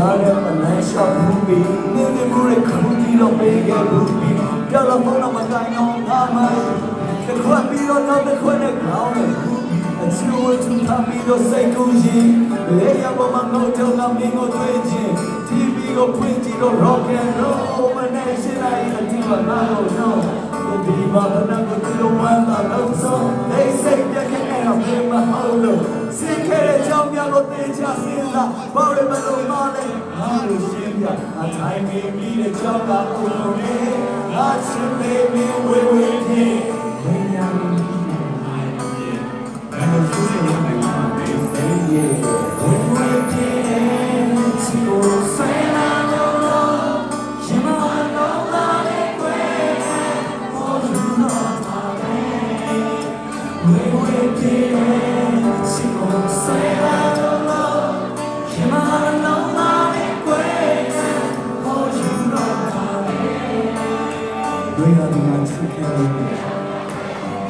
ကြားတဲ့မလန်းရှော့ဘူးပြီးနေနေမှုရခုပြီးတော့ပေးခဲ့ဘူးပြီးပြောလို့ဖုန်းတော့မကိုင်းတော့ငါမရှိတစ်ခွက်ပြီးတော့နောက်တစ်ခွက်နဲ့ခေါင်းနဲ့အချူဝချူထားပြီးတော့စိတ်ကူးရင်လေရပေါ်မှာငုံထုံကမင်းကိုတွေ့ချင်း TV ကိုဖွင့်ကြည့်တော့ rock and roll မနဲ့ရှင်းလိုက်အတီးမနာတော့တော့ဒီမှာဘယ်တော့ဒီလိုမှန်းတာတော့ဆိုနေစိ ကြောင်များကိုတင်ချစင်းလာဘာလို့မလို့မလဲငါတို့ရှင်းပြအထိုင်မီပြီးတဲ့ကြောင်ကဦးလုံးနဲ့ငါချစ်လေးမင်းဝေဝေဖြင့်ဝိညာဉ်ဘယ်လိုရှိနေလဲမသိသေးရဲ့ဝေဝေဖြင့်ချီကိုဆဲလာတော့ရှင်မတော်လာတဲ့ကွယ်ဟောယူတော့တာပဲဝေဝေဖြင့် ဝေရဒီမှာချစ်ခဲ့လို့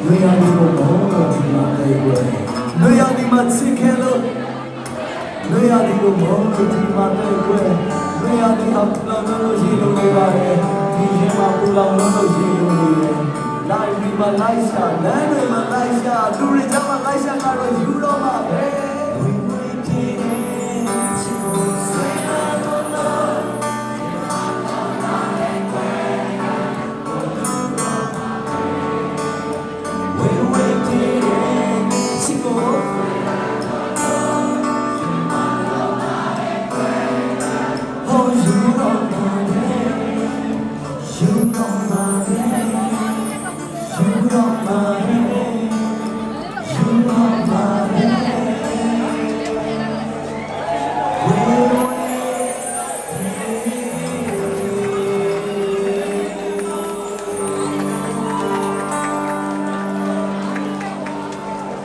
ဝေရဒီကိုဘောတော်ဒီမှာတဲ့ကွယ်ဝေရဒီမှာချစ်ခဲ့လို့လွေရသည်ကိုမောင်းလို့ဒီမှာတဲ့ကွယ်လွေရသည်ဟာပူလောင်လို့ရှိလို့နေပါတယ်ဒီရင်မှာပူလောင်လို့ရှိလို့နေတယ်လိုက်ဒီမှာလိုက်ရှာလမ်းတွေမှာလိုက်ရှာလူတွေကြားမှာလိုက်ရှာကတော့ယူတော့မှာပဲ